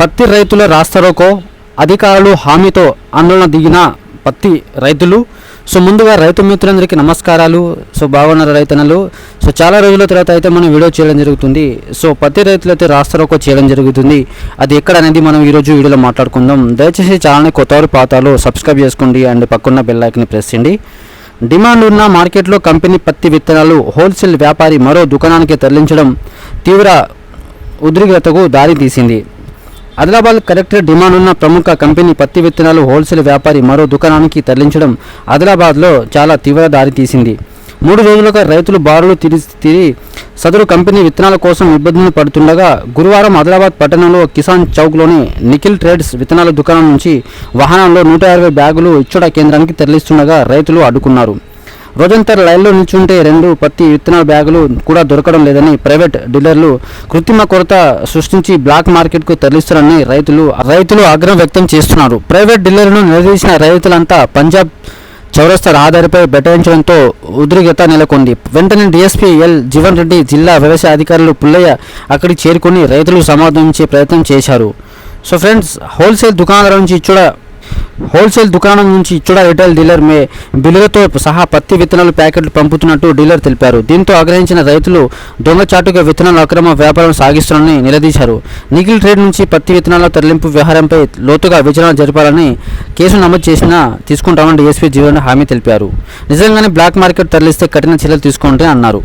పత్తి రైతుల రాస్తారోకో అధికారులు హామీతో ఆందోళన దిగిన పత్తి రైతులు. సో ముందుగా రైతు మిత్రులందరికీ నమస్కారాలు. సో బాగున్నారు రైతన్నలు? సో చాలా రోజుల తర్వాత అయితే మనం వీడియో చేయడం జరుగుతుంది. సో పత్తి రైతులు అయితే రాస్తారోకో చేయడం జరుగుతుంది. అది ఎక్కడ అనేది మనం ఈరోజు వీడియోలో మాట్లాడుకుందాం. దయచేసి ఛానల్ని కొత్తవారు పాతాలు సబ్స్క్రైబ్ చేసుకోండి అండ్ పక్కన్న బెల్లైక్ని ప్రెస్ చేయండి. డిమాండ్ ఉన్న మార్కెట్లో కంపెనీ పత్తి విత్తనాలు హోల్సేల్ వ్యాపారి మరో దుకాణానికి తరలించడం తీవ్ర ఉద్రిక్తతకు దారితీసింది. ఆదిలాబాద్ కలెక్టర్ డిమాండ్ ఉన్న ప్రముఖ కంపెనీ పత్తి విత్తనాలు హోల్సేల్ వ్యాపారి మరో దుకాణానికి తరలించడం ఆదిలాబాద్లో చాలా తీవ్ర దారితీసింది మూడు రోజులుగా రైతులు బారులు తిరిగి తిరిగి సదరు కంపెనీ విత్తనాల కోసం ఇబ్బందులు పడుతుండగా గురువారం ఆదిలాబాద్ పట్టణంలో కిసాన్ చౌక్లోని నిఖిల్ ట్రేడ్స్ విత్తనాల దుకాణం నుంచి వాహనంలో నూట యాభై బ్యాగులు ఇచ్చుడ కేంద్రానికి తరలిస్తుండగా రైతులు అడ్డుకున్నారు. రోజంతా లైన్లో నిల్చుంటే రెండు పత్తి విత్తనాల బ్యాగులు కూడా దొరకడం లేదని ప్రైవేట్ డీలర్లు కృత్రిమ కొరత సృష్టించి బ్లాక్ మార్కెట్కు తరలిస్తారని రైతులు రైతులు ఆగ్రహం వ్యక్తం చేస్తున్నారు. ప్రైవేట్ డీలర్లను నిలదీసిన రైతులంతా పంజాబ్ చౌరస్తా రహదారిపై బెటాయించడంతో ఉద్రిక్తత నెలకొంది. వెంటనే డీఎస్పీ ఎల్. జీవన్ రెడ్డి జిల్లా వ్యవసాయ అధికారులు పుల్లయ్య అక్కడికి చేరుకుని రైతులు సమాధానించే ప్రయత్నం చేశారు. సో ఫ్రెండ్స్ హోల్సేల్ దుకాణాల నుంచి చూడ హోల్సేల్ దుకాణం నుంచి ఇచ్చుడ రిటైల్ డీలర్ మే బిల్లులతో సహా పత్తి విత్తనాలు ప్యాకెట్లు పంపుతున్నట్టు డీలర్ తెలిపారు. దీంతో ఆగ్రహించిన రైతులు దొంగచాటుగా విత్తనాల అక్రమ వ్యాపారం సాగిస్తున్నారని నిలదీశారు. నిఖిల్ ట్రేడ్ నుంచి పత్తి విత్తనాల తరలింపు వ్యవహారంపై లోతుగా విచారణ జరపాలని కేసు నమోదు చేసినా తీసుకుంటామని డీఎస్పీ జీవన్ హామీ తెలిపారు. నిజంగానే బ్లాక్ మార్కెట్ తరలిస్తే కఠిన చర్యలు తీసుకుంటే అన్నారు.